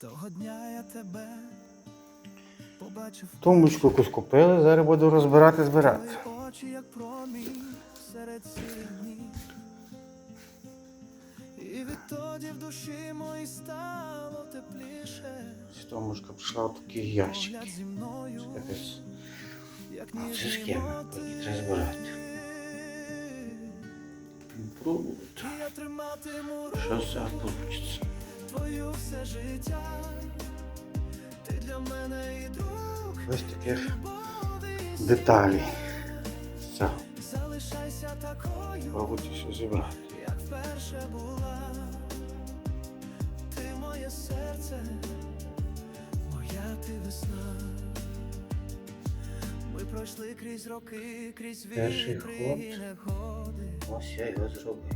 Того дня я тебе побачив Тумбочку якусь купили, зараз буду розбирати, збирати. очі, як промінь серед днів. І відтоді в душі моїй стало тепліше. Тумбочка прийшла в такі ящики. Як це схема, треба збирати. Триматиму Що цього вийде? Твою все життя. Ти для мене і друг, Ось таких любові і деталей. Все, Залишайся такою, пробуйте все зібрати. як вперше була. Ти моє серце, моя ти весна. Ми пройшли крізь роки, крізь вітри і негоди. Ось я його зробив.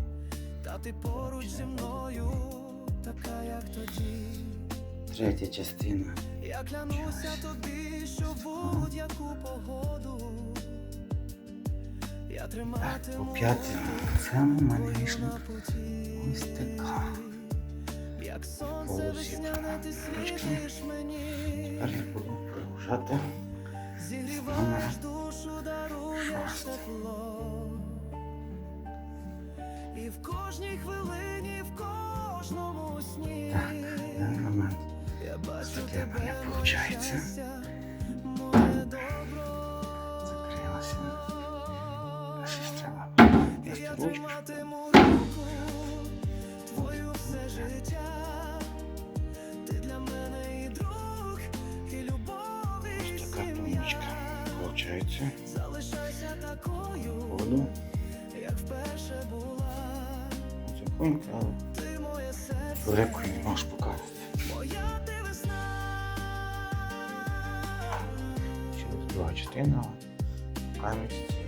Та ти поруч зі мною, така, як тоді. Третя частина. Я клянуся тобі, що в будь-яку погоду. Я Так, триматиму по п'ятій. Це у мене путі. ось така. Як сонце весняне, ти світиш мені, Тепер я буду продовжати. зігріваєш душу, даруєш тепло. І в кожній хвилині, в сні. Так, момент. Я бачу таке в тебе, мене щастя, моє добро. Я ручку. триматиму руку твою все життя. Ти для мене і друг, і сім'я. тумбочка. Получається. Залишайся такою, Воду. як вперше була. Але Моє не можеш показати. Через друга частина. Камість.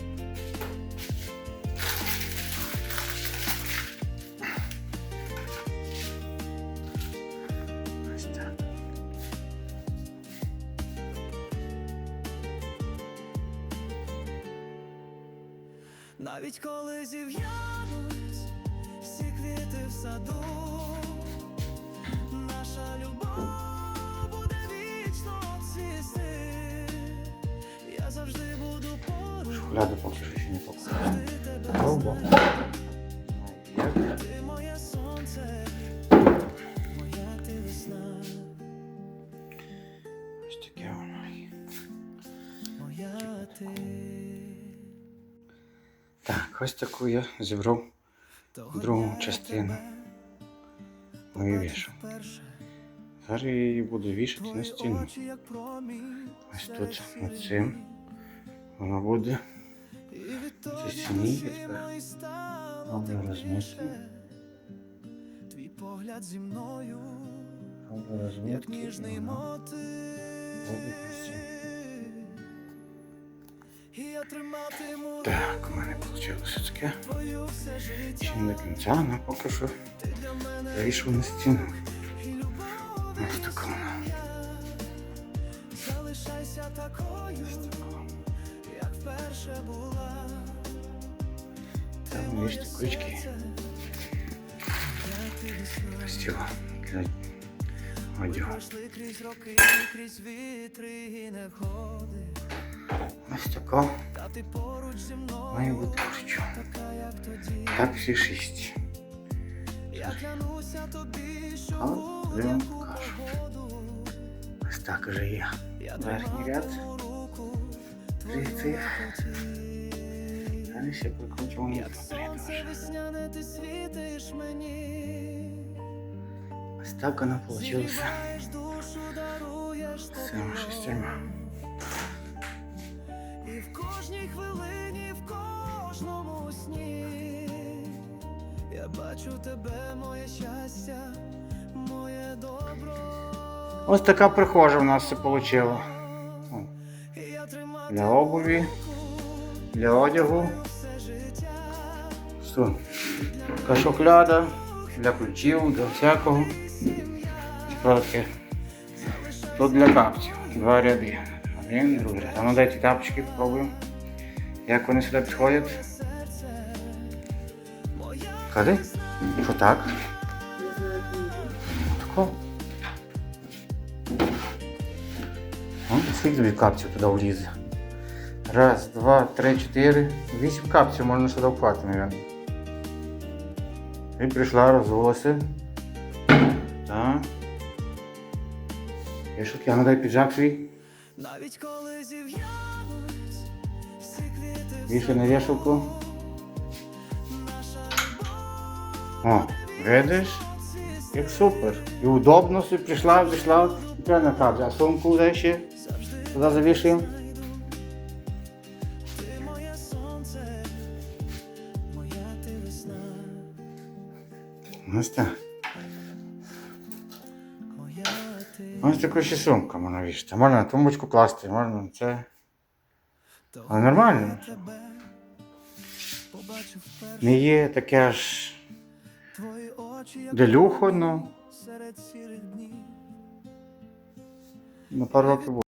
Навіть коли зів'януть всі квіти в саду, Шухляду поки що ще не моя ти Ось таке воно. є. Так, ось таку я зібрав другу частину. Мою побачив вішу. Зараз я її буду вішати на стіну. Ось тут, над цим. Воно буде. Добре тепліше. розмити. Твій погляд зі мною, як ніжний мотив. Так, у мене вийшло таке. Ще не до кінця, але поки що вийшов на стіну. Ось така вона. Залишайся такою, Там вішати крючки. і негоди. Ось така має бути тоді. Так всі шість. Але будь-яку погоду Ось так вже є. Верхній ряд. Путі. Зараз ще прикручу Як сонце весняне, ти світиш мені. Ось так воно вийшло. З цими. І в кожній хвилині, в кожному сні я бачу тебе, моє щастя, моє добро. Ось така прихожа в нас все вийшло. Для обуві, для одягу. все. Все. Для ключів, для всякого. Справки. Тут для капців. Два ряди. Один, другий ряд. А ну дайте тапочки попробуємо. Як вони сюди підходять? Ходи. Що так? Тако. Скільки тобі капців туди влізе? Раз, два, три, чотири. Вісім капців можна сюди вклати, мабуть. І прийшла, розулася. Так. Я що таке, а надай піджак свій. Навіть коли зів'януть всі квіти на вішалку. О, видиш? Як супер. І удобно собі прийшла, вийшла, і прямо на кадрі. А сумку де ще? Туди завішуємо. Ти. Ось таку ще сумку можна вішати. Можна на тумбочку класти, можна на це. Але нормально. Не є таке аж делюхо, ну сірих днів. на пару років